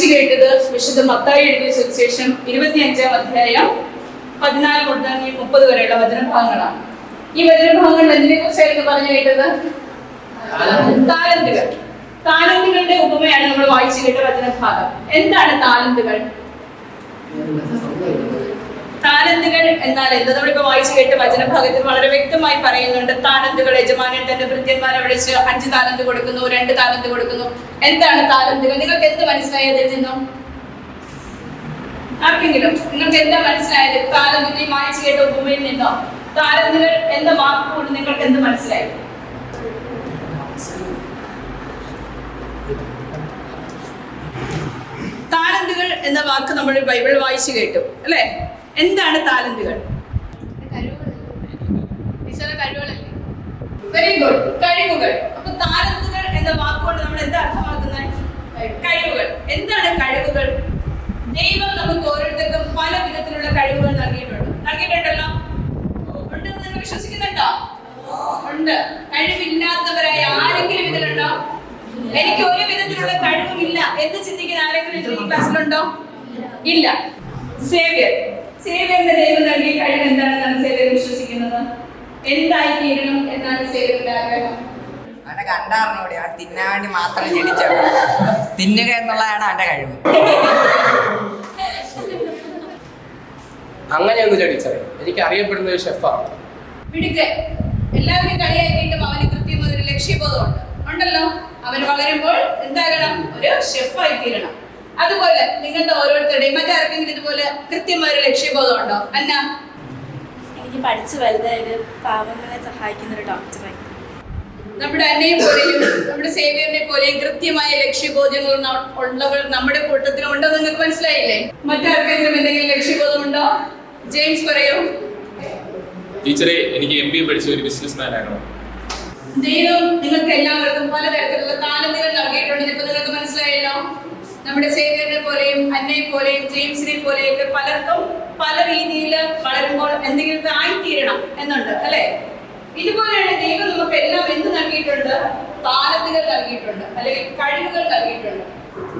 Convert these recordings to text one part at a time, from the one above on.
വായിച്ചു കേട്ടത് വിശുദ്ധ മത്തായി എഴുതിയ സുവിശേഷം ഇരുപത്തിയഞ്ചാം അധ്യായം പതിനാല് മുതൽ മുപ്പത് വരെയുള്ള വചനഭാഗങ്ങളാണ്. ഈ വചനഭാഗങ്ങൾ എന്തിനെ കുറിച്ചായിരുന്നു പറഞ്ഞു കേട്ടത്? താലന്തുകൾ. താലന്തുകളുടെ ഉപമയാണ് നമ്മൾ വായിച്ചു കേട്ട വചനഭാഗം. എന്താണ് താലന്തുകൾ? താലന്തുകൾ എന്നാൽ എന്ത് നമ്മളിപ്പോ വായിച്ചു കേട്ട വചനഭാഗത്തിൽ വളരെ വ്യക്തമായി പറയുന്നുണ്ട്. താനന്തുകൾ യജമാനൻ തന്റെ ഭൃത്യന്മാരെ വിളിച്ച് അഞ്ച് താലന്ത് കൊടുക്കുന്നു രണ്ട് താലന്ത് കൊടുക്കുന്നു. എന്താണ് താലന്തുകൾ നിങ്ങൾക്ക് എന്ത് മനസ്സിലായി അതിൽ നിന്നും? ആർക്കെങ്കിലും നിങ്ങൾക്ക് എന്താ മനസ്സിലായത്? താലന്തുകൾ വായിച്ചു കേട്ട ഉപമയിൽ നിന്നോ? താലന്തുകൾ എന്ന വാക്കുകൊണ്ട് നിങ്ങൾക്ക് എന്ത് മനസ്സിലായി? താലന്തുകൾ എന്ന വാക്ക് നമ്മൾ ബൈബിൾ വായിച്ചു കേട്ടു അല്ലേ? എന്താണ് താലന്റുകൾ വെരി ഗുഡ് കഴിവുകൾ. അപ്പൊ താലന്തുകൾ എന്ന വാക്കുകൊണ്ട് നമ്മൾ എന്താ അർത്ഥമാക്കുന്നത്? കഴിവുകൾ. എന്താണ് കഴിവുകൾ? ദൈവം നമുക്ക് ഓരോരുത്തർക്കും പല വിധത്തിലുള്ള കഴിവുകൾ നൽകിയിട്ടുണ്ട്. നൽകിയിട്ടുണ്ടല്ലോ? ഉണ്ടെന്ന് നിങ്ങൾ വിശ്വസിക്കുന്നുണ്ടോ? ഉണ്ട്. കഴിവില്ലാത്തവരായ ആരെങ്കിലും ഇതിലുണ്ടോ? എനിക്ക് ഒരു വിധത്തിലുള്ള കഴിവുമില്ല എന്ന് ചിന്തിക്കുന്ന ആരെങ്കിലും ഈ ക്ലാസ്സിലുണ്ടോ ഇല്ല. സേവ്യർ. സേവ്യറിന്റെ ദൈവം നൽകിയ കഴിവ് എന്താണെന്നാണ് സേവ്യർ വിശ്വസിക്കുന്നത്? എന്തായി തീരണം എന്നാണ് സേവ്യറിന്റെ ആഗ്രഹം. അവനെ കണ്ടറിഞ്ഞൂടെ അവൻ തിന്നാൻ വേണ്ടി മാത്രം ജനിച്ചത് തിന്നുക എന്നുള്ളതാണ് അവന്റെ കഴിവ്. അങ്ങനെയൊന്ന് ജനിച്ചത് എനിക്ക് അറിയപ്പെടുന്ന ഒരു ഷെഫാണ് മിടുക്കൻ എല്ലാവരും കളിയാക്കിയിട്ടും അവന് ഒരു ലക്ഷ്യബോധമുണ്ട്. ഉണ്ടല്ലോ? അവൻ വളരുമ്പോൾ എന്താകണം? ഒരു ഷെഫായി തീരണം. അതുപോലെ നിങ്ങളുടെ ഓരോരുത്തരുടെയും മറ്റാർക്കെങ്കിലും ഇതുപോലെ കൃത്യമായ ഒരു ലക്ഷ്യബോധം ഉണ്ടോ അന്ന. എനിക്ക് പഠിച്ചു വലുതായത് പാവങ്ങളെ സഹായിക്കുന്ന ഒരു ഡോക്ടറായി നമ്മുടെ അന്നയെ പോലെയും നമ്മുടെ സേവിയറിനെ പോലെയും കൃത്യമായ ലക്ഷ്യബോധങ്ങൾ ന- ഉള്ളവർ നമ്മുടെ കൂട്ടത്തിൽ ഉണ്ടെന്ന് നിങ്ങൾക്ക് മനസ്സിലായില്ലേ? മറ്റാർക്കെങ്കിലും എന്തെങ്കിലും ലക്ഷ്യബോധം ഉണ്ടോ ജെയിംസ് പറയൂ. ടീച്ചറെ എനിക്ക് എം ബി എ പഠിച്ച ഒരു ബിസിനസ് മാൻ ആകണം ദൈവം നിങ്ങൾക്ക് എല്ലാവർക്കും പലതരത്തിലുള്ള താലന്തുകൾ നൽകിയിട്ടുണ്ട് ഇപ്പൊ നിങ്ങൾക്ക് മനസ്സിലായല്ലോ. നമ്മുടെ സേവിയറിനെ പോലെയും അന്നയെ പോലെയും ജെയിംസിനെ പോലെയൊക്കെ പലർക്കും പല രീതിയിൽ വളരുമ്പോൾ എന്തെങ്കിലും ആയിത്തീരണം എന്നുണ്ട് അല്ലെ? ഇതുപോലെയാണ് ദൈവം നമുക്ക് എല്ലാം എന്ത് നൽകിയിട്ടുണ്ട്? താലന്തുകൾ നൽകിയിട്ടുണ്ട് അല്ലെങ്കിൽ കഴിവുകൾ നൽകിയിട്ടുണ്ട്.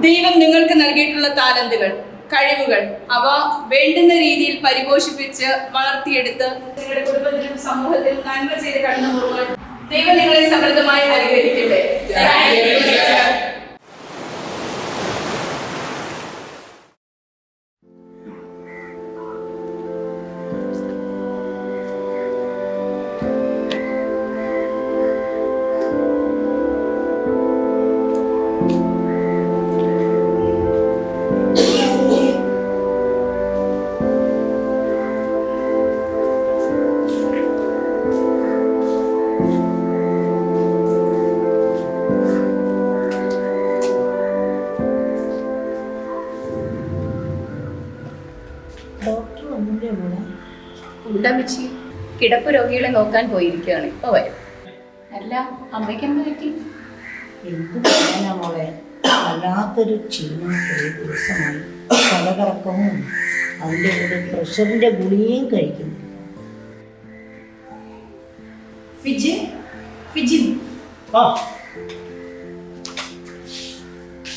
ദൈവം നിങ്ങൾക്ക് നൽകിയിട്ടുള്ള താലന്തുകൾ കഴിവുകൾ അവ വേണ്ടുന്ന രീതിയിൽ പരിപോഷിപ്പിച്ച് വളർത്തിയെടുത്ത് നിങ്ങളുടെ കുടുംബത്തിലും സമൂഹത്തിലും നന്മ ചെയ്ത് കടന്നു പോകുവാൻ ദൈവം നിങ്ങളെ സമൃദ്ധമായി അനുഗ്രഹിക്കട്ടെ. ഉണ്ടമിച്ചി കിടപ്പ് രോഗികളെ നോക്കാൻ പോയിരിക്കുകയാണ് ഇപ്പൊ വരും. അല്ല അമ്മയ്ക്ക് എന്താ പറ്റി? എന്ത് പറയാനാ മോളെ? വല്ലാത്തൊരു ക്ഷീണം ഒരു ദിവസമായി. തലകറക്കവും അതിന്റെ കൂടെ പ്രഷറിന്റെ ഗുളികയും കഴിക്കുന്നു. ഫിജി ഫിജി. ആ.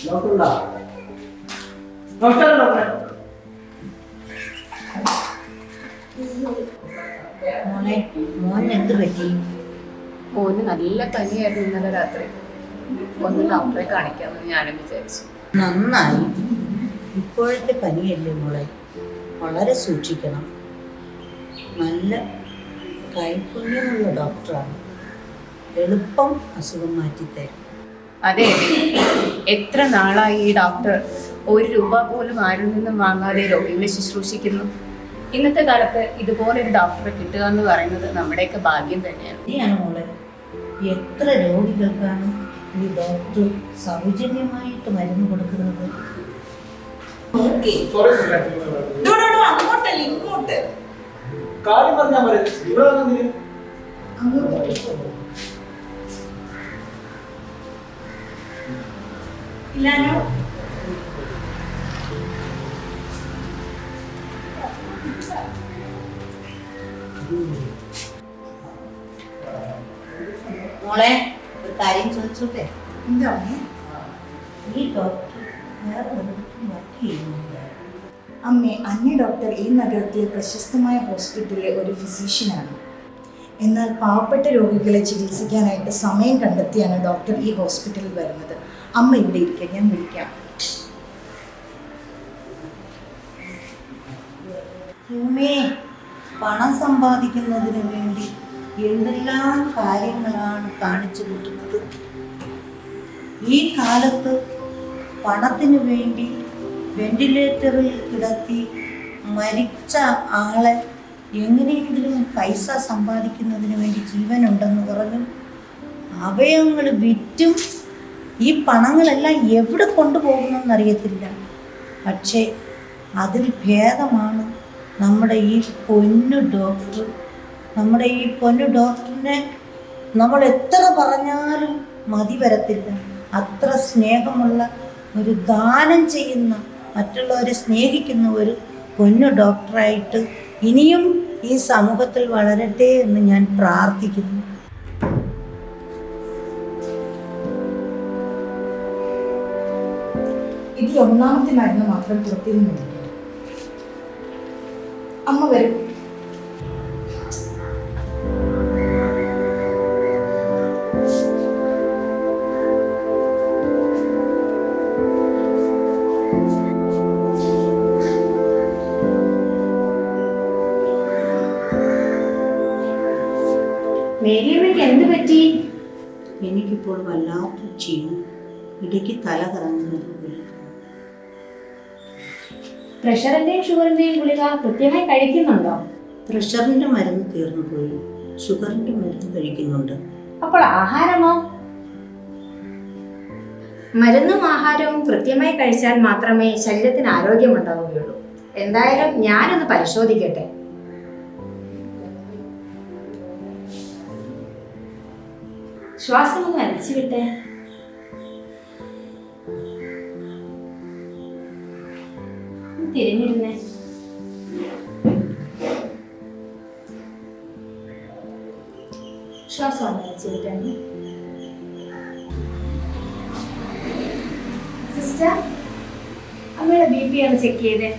ഡോക്ടറുണ്ടോ നമസ്കാരം മോളെ മോൻ എന്ത് പറ്റി? മോന് നല്ല പനിയായിരുന്നു ഇന്നലെ രാത്രി. ഒന്ന് ഡോക്ടറെ കാണിക്കാമെന്ന് ഞാനും വിചാരിച്ചു. നന്നായി. ഇപ്പോഴത്തെ പനിയല്ലേ മോളെ? വളരെ സൂക്ഷിക്കണം. നല്ല കൈപുണ്യമുള്ള ഡോക്ടറാണ്. എളുപ്പം അസുഖം മാറ്റിത്തരും. അതെ. എത്ര നാളായി ഈ ഡോക്ടർ? ഒരു രൂപ പോലും ആരിൽ നിന്നും വാങ്ങാതെ രോഗികളെ ശുശ്രൂഷിക്കുന്നു. ഇന്നത്തെ കാലത്ത് ഇതുപോലെ ഒരു ഡോക്ടറെ കിട്ടുക എന്ന് പറയുന്നത് നമ്മുടെയൊക്കെ ഭാഗ്യം തന്നെയാണ്. ശരിയാണ് മോളെ? എത്ര രോഗികൾക്കാണ് ഈ ഡോക്ടർ സൗജന്യമായിട്ട് മരുന്ന് കൊടുക്കുന്നത്? അങ്ങോട്ടല്ല ഇങ്ങോട്ട്. കാര്യം പറഞ്ഞാൽ ഇല്ലാനോ മോളെ ഒരു കാര്യം ചോദിച്ചോട്ടെ? ഈ ഡോക്ടർ വേറെ വർക്ക് അമ്മേ അന്യ ഡോക്ടർ ഈ നഗരത്തിലെ പ്രശസ്തമായ ഹോസ്പിറ്റലിലെ ഒരു ഫിസീഷ്യനാണ് എന്നാൽ പാവപ്പെട്ട രോഗികളെ ചികിത്സിക്കാനായിട്ട് സമയം കണ്ടെത്തിയാണ് ഡോക്ടർ ഈ ഹോസ്പിറ്റലിൽ വരുന്നത്. അമ്മ ഇവിടെ ഇരിക്കാൻ ഞാൻ വിളിക്കാം. ഉമ്മേ പണം സമ്പാദിക്കുന്നതിന് വേണ്ടി എന്തെല്ലാം കാര്യങ്ങളാണ് കാണിച്ചു കൂട്ടുന്നത്? ഈ കാലത്ത് പണത്തിന് വേണ്ടി വെന്റിലേറ്ററിൽ കിടത്തി മരിച്ച ആളെ എങ്ങനെയെങ്കിലും പൈസ സമ്പാദിക്കുന്നതിന് വേണ്ടി ജീവനുണ്ടെന്ന് പറഞ്ഞു അവയവങ്ങൾ വിറ്റും ഈ പണങ്ങളെല്ലാം എവിടെ കൊണ്ടുപോകുമെന്നറിയത്തില്ല പക്ഷേ അതിൽ ഭേദമാണ് നമ്മുടെ ഈ പൊന്നു ഡോക്ടർ നമ്മുടെ ഈ പൊന്നു ഡോക്ടറിനെ നമ്മൾ എത്ര പറഞ്ഞാലും മതി വരത്തില്ല. അത്ര സ്നേഹമുള്ള ഒരു ദാനം ചെയ്യുന്ന മറ്റുള്ളവരെ സ്നേഹിക്കുന്ന ഒരു പൊന്നു ഡോക്ടറായിട്ട് ഇനിയും ഈ സമൂഹത്തിൽ വളരട്ടെ എന്ന് ഞാൻ പ്രാർത്ഥിക്കുന്നു. ഇതിൽ ഒന്നാമത്തെ മരുന്ന് മാത്രം പുറത്തിരുന്ന് കഴിക്കണം അമ്മ വരും. മേരിയമ്മയ്ക്ക് എന്ത് പറ്റി? എനിക്കിപ്പോൾ വല്ലാത്ത ക്ഷീണം. ഇടയ്ക്ക് തല കറങ്ങുന്നത് പ്രഷറിന്റെയും ഷുഗറിന്റെയും ഗുളിക കൃത്യമായി കഴിക്കുന്നുണ്ടോ? പ്രഷറിന്റെ മരുന്ന് തീർന്നു പോയി. ഷുഗറിന്റെ മരുന്ന് കഴിക്കുന്നുണ്ട്. അപ്പോൾ ആഹാരമോ? മരുന്നും ആഹാരവും കൃത്യമായി കഴിച്ചാൽ മാത്രമേ ശരീരത്തിന് ആരോഗ്യമുണ്ടാവുകയുള്ളൂ. എന്തായാലും ഞാനൊന്ന് പരിശോധിക്കട്ടെ. ശ്വാസം ഒന്ന് വലിച്ചു വിട്ടേ. തിരിഞ്ഞിരുന്നേ. ശ്വാസം വലിച്ചു സിസ്റ്റർ അമ്മയുടെ ബി പി ആണ് ചെക്ക് ചെയ്തേ.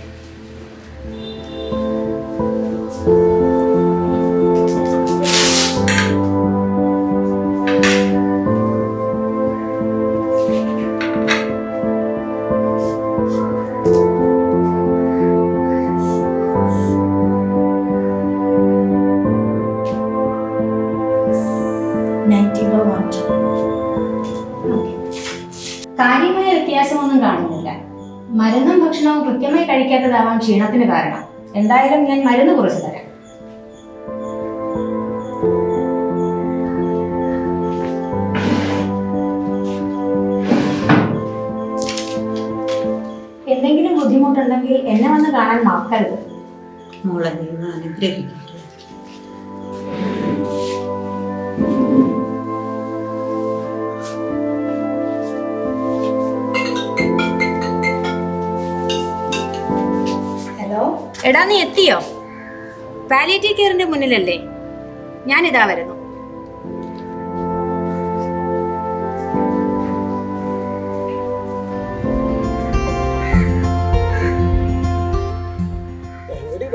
കാര്യമായ വ്യത്യാസമൊന്നും കാണുന്നില്ല. മരുന്നും ഭക്ഷണവും കൃത്യമായി കഴിക്കാത്തതാവാം ക്ഷീണത്തിന് കാരണം. എന്തായാലും ഞാൻ മരുന്ന് കുറച്ച് തരാം. എന്തെങ്കിലും ബുദ്ധിമുട്ടുണ്ടെങ്കിൽ എന്നെ വന്ന് കാണാൻ മറക്കരുത്. മോളെ ദൈവം അനുഗ്രഹിക്കട്ടെ. എടാ നീ എത്തിയോ? പാലിയേറ്റീവ് കെയറിന്റെ മുന്നിലല്ലേ? ഞാൻ ഇതാ വരുന്നു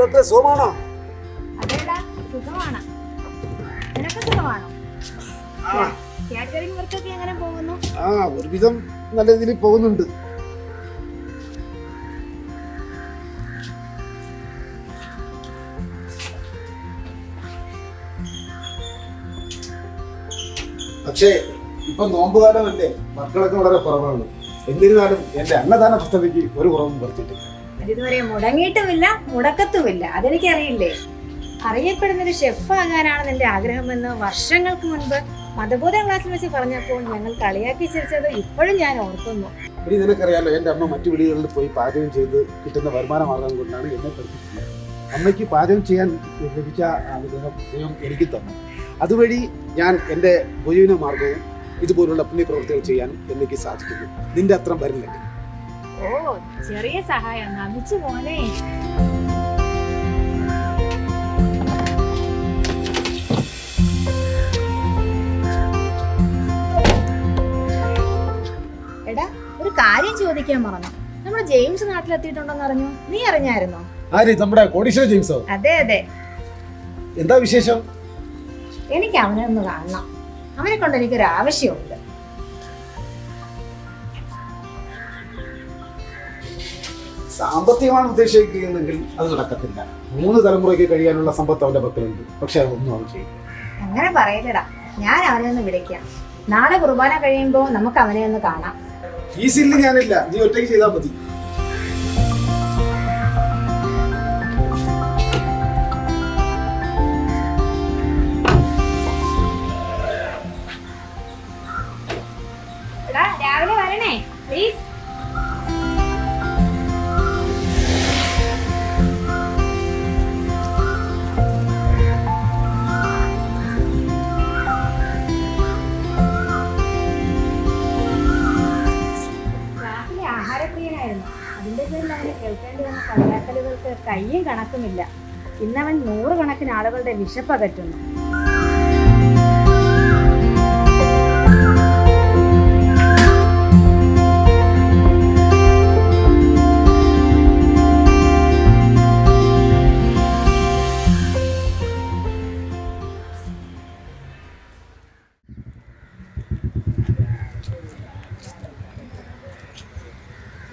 ഡോക്ടറെ സുഖമാണോ? അതേടാ സുഖമാണ്. നിനക്ക് സുഖമാണോ? കാറ്ററിംഗ് വർക്കൊക്കെ എങ്ങനെ പോകുന്നു? ആ ഒരുവിധം നല്ല രീതിയിൽ പോകുന്നുണ്ട്. പക്ഷേ ഇപ്പൊ നോമ്പുകാലമല്ലേ മക്കളൊക്കെ വളരെ കുറവാണ്. എന്നിരുന്നാലും എന്റെ അന്നദാന പദ്ധതിക്ക് ഒരു കുറവും വരുത്തിയിട്ടില്ല ഇതുവരെ മുടങ്ങിയിട്ടുമില്ല മുടക്കത്തുമില്ല. അതെനിക്കറിയില്ലേ? അറിയപ്പെടുന്നൊരു ഷെഫ് ആകാനാണ് എന്റെ ആഗ്രഹമെന്ന് വർഷങ്ങൾക്ക് മുൻപ് മതബോധ ക്ലാസ്സിൽ വെച്ച് പറഞ്ഞപ്പോൾ ഞങ്ങൾ കളിയാക്കി ചിരിച്ചത് ഇപ്പോഴും ഞാൻ ഓർക്കുന്നു. ഇനി നിനക്കറിയാലോ എന്റെ അമ്മ മറ്റു വീടുകളിൽ പോയി പാചകം ചെയ്ത് കിട്ടുന്ന വരുമാന മാർഗം കൊണ്ടാണ് എന്നെ പഠിപ്പിച്ചത്. അമ്മയ്ക്ക് പാചകം ചെയ്യാൻ ലഭിച്ച അനുഗ്രഹം ദൈവം എനിക്ക് തന്നു. അതുവഴി ഞാൻ എന്റെ ഉപജീവന മാർഗവും ഇതുപോലുള്ള പുണ്യപ്രവൃത്തികൾ ചെയ്യാൻ എനിക്ക് സാധിക്കുന്നു. നിന്റെ അത്രം വരുന്നില്ല ഓ ചെറിയ സഹായം നമിച്ചു പോലെ എടാ ഒരു കാര്യം ചോദിക്കാൻ പറഞ്ഞു നമ്മൾ നമ്മുടെ ജെയിംസ് നാട്ടിലെത്തിയിട്ടുണ്ടെന്ന് അറിഞ്ഞു. നീ അറിഞ്ഞായിരുന്നോ? ആര്? നമ്മുടെ കോടീശ്വര ജെയിംസോ? അതെ അതെ. എന്താ വിശേഷം? എനിക്ക് അവനെ ഒന്ന് കാണണം. അവനെ കൊണ്ട് എനിക്കൊരു ആവശ്യമുണ്ട്. സാമ്പത്തികമാണ് ഉദ്ദേശിക്കുന്നതെങ്കിൽ അത് നടക്കത്തില്ല. മൂന്ന് തലമുറയ്ക്ക് കഴിയാനുള്ള സമ്പത്ത് അവന്റെ പക്കലുണ്ട്. പക്ഷെ അതൊന്നും അവൻ ചെയ്യില്ല. അങ്ങനെ പറയലടാ ഞാൻ അവനെ ഒന്ന് വിളിക്കാം. നാളെ കുർബാന കഴിയുമ്പോൾ നമുക്ക് അവനെ ഒന്ന് കാണാം. ഈ സില്ല് ഞാനില്ല. നീ ഒറ്റയ്ക്ക് ചെയ്താൽ മതി. കയ്യും കണക്കുമില്ല. ഇന്നവൻ നൂറുകണക്കിന് ആളുകളുടെ വിശപ്പകറ്റുന്നു.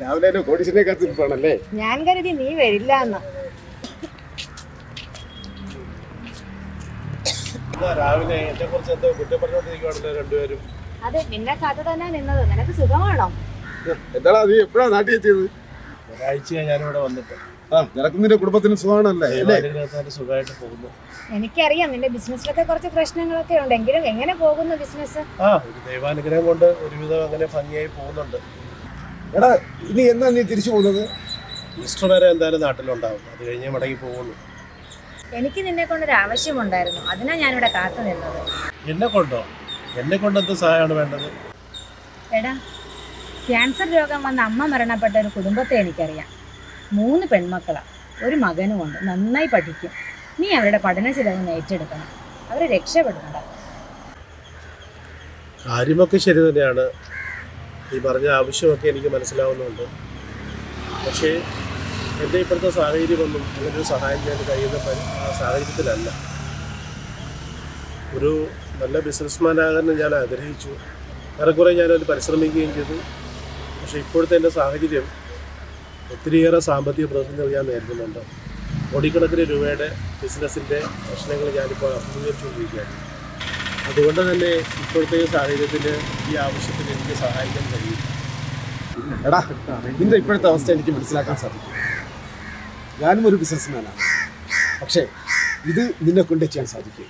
രാവിലെ കോടീശ്വരനെ കാത്തിരിപ്പാണല്ലേ ഞാൻ കരുതി നീ വരില്ല എന്ന് രാവിലെ എന്നെ കുറിച്ച് എന്തോ കുറ്റപ്പെടുത്തോണ്ടിരിക്കുവാണല്ലോ രണ്ടുപേരും. അതെ നിന്നെ കാത്തു തന്നെ നിന്നത്. നിനക്ക് സുഖമാണോ? എന്താടാ നീ എപ്പോഴാ നാട്ടിൽ എത്തിയത്? ഒരാഴ്ചയായി ഞാനിവിടെ വന്നിട്ട്. ആ നിനക്കും നിന്റെ കുടുംബത്തിന് സുഖമാണല്ലേ? സുഖമായിട്ട് പോകുന്നു. എനിക്കറിയാം നിന്റെ ബിസിനസ്സിലൊക്കെ കുറച്ച് പ്രശ്നങ്ങളൊക്കെ ഉണ്ടെങ്കിലും എങ്ങനെ പോകുന്നു ബിസിനസ് ആ ഒരു ദൈവാനുഗ്രഹം കൊണ്ട് ഒരുവിധം അങ്ങനെ ഭംഗിയായി പോകുന്നുണ്ട്. എടാ ഇനി എന്നാ നീ തിരിച്ചു പോകുന്നത്? ഈസ്റ്റർ വരെ എന്തായാലും നാട്ടിലുണ്ടാവും. അത് കഴിഞ്ഞ് മടങ്ങി പോകുന്നു എനിക്ക് നിന്നെ കൊണ്ടൊരു ആവശ്യമുണ്ടായിരുന്നു. അതിനാ ഞാനിവിടെ കാത്തു നിന്നത്. എന്നെ കൊണ്ടോ? എന്നെ കൊണ്ട് എന്ത് സഹായമാണ് വേണ്ടത്? എടാ ക്യാൻസർ രോഗം വന്ന അമ്മ മരണപ്പെട്ട ഒരു കുടുംബത്തെ എനിക്കറിയാം. മൂന്ന് പെൺമക്കളാ. ഒരു മകനുമുണ്ട് നന്നായി പഠിക്കും. നീ അവരുടെ പഠന ചിലവ് ഏറ്റെടുക്കണം. അവരെ രക്ഷപ്പെടുന്നുണ്ടാവും കാര്യമൊക്കെ ശരി തന്നെയാണ്. ഈ പറഞ്ഞ ആവശ്യമൊക്കെ എനിക്ക് മനസ്സിലാവുന്നുണ്ട്. പക്ഷേ എന്റെ ഇപ്പോഴത്തെ സാഹചര്യമൊന്നും അങ്ങനൊരു സഹായം ചെയ്യാൻ കഴിയുന്ന സാഹചര്യത്തിലല്ല. ഒരു നല്ല ബിസിനസ്മാനാകാൻ ഞാൻ ആഗ്രഹിച്ചു. ഏറെക്കുറെ ഞാനത് പരിശ്രമിക്കുകയും ചെയ്തു. പക്ഷേ ഇപ്പോഴത്തെ എന്റെ സാഹചര്യം ഒത്തിരിയേറെ സാമ്പത്തിക പ്രതിസന്ധികൾ ഞാൻ നേരിടുന്നുണ്ട്. കോടിക്കണക്കിന് രൂപയുടെ ബിസിനസ്സിന്റെ പ്രശ്നങ്ങൾ ഞാനിപ്പോൾ അഭിമുഖീകരിച്ചുകൊണ്ടിരിക്കുകയാണ്. അതുകൊണ്ട് തന്നെ ഇപ്പോഴത്തെ സാഹചര്യത്തിൽ ഈ ആവശ്യത്തിന് എനിക്ക് സഹായിക്കാൻ കഴിയും. എടാ നിന്റെ ഇപ്പോഴത്തെ അവസ്ഥ എനിക്ക് മനസ്സിലാക്കാൻ സാധിക്കും. ഞാനും ഒരു ബിസിനസ്മാനാണ് പക്ഷേ ഇത് നിന്നെ കൊണ്ട് ചെയ്യാൻ സാധിക്കും.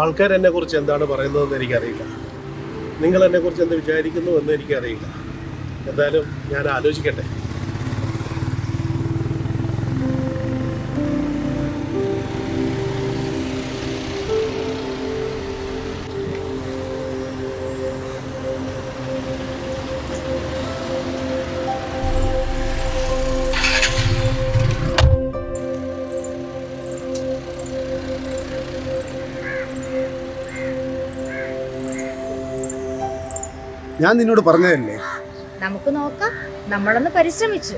ആൾക്കാർ എന്നെ കുറിച്ച് എന്താണ് പറയുന്നതെന്ന് എനിക്കറിയില്ല. നിങ്ങൾ എന്നെ കുറിച്ച് എന്ത് വിചാരിക്കുന്നു എന്ന് എനിക്കറിയില്ല. എന്തായാലും ഞാൻ ആലോചിക്കട്ടെ. ഞാൻ നിന്നോട് പറഞ്ഞതല്ലേ? നമുക്ക് നോക്കാം. നമ്മളൊന്ന് പരിശ്രമിച്ചു.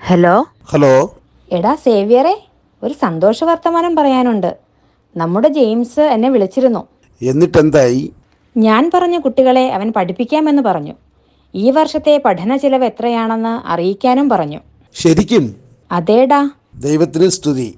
ഹലോ ഹലോ എടാ സേവ്യറെ. ഒരു സന്തോഷ വർത്തമാനം പറയാനുണ്ട്. നമ്മുടെ ജെയിംസ് എന്നെ വിളിച്ചിരുന്നു. എന്നിട്ടെന്തായി? ഞാൻ പറഞ്ഞ കുട്ടികളെ അവൻ പഠിപ്പിക്കാമെന്ന് പറഞ്ഞു. ഈ വർഷത്തെ പഠന ചിലവ് എത്രയാണെന്ന് അറിയിക്കാനും പറഞ്ഞു. ശരിക്കും? അതേടാ. ദൈവത്തിന് സ്തുതി.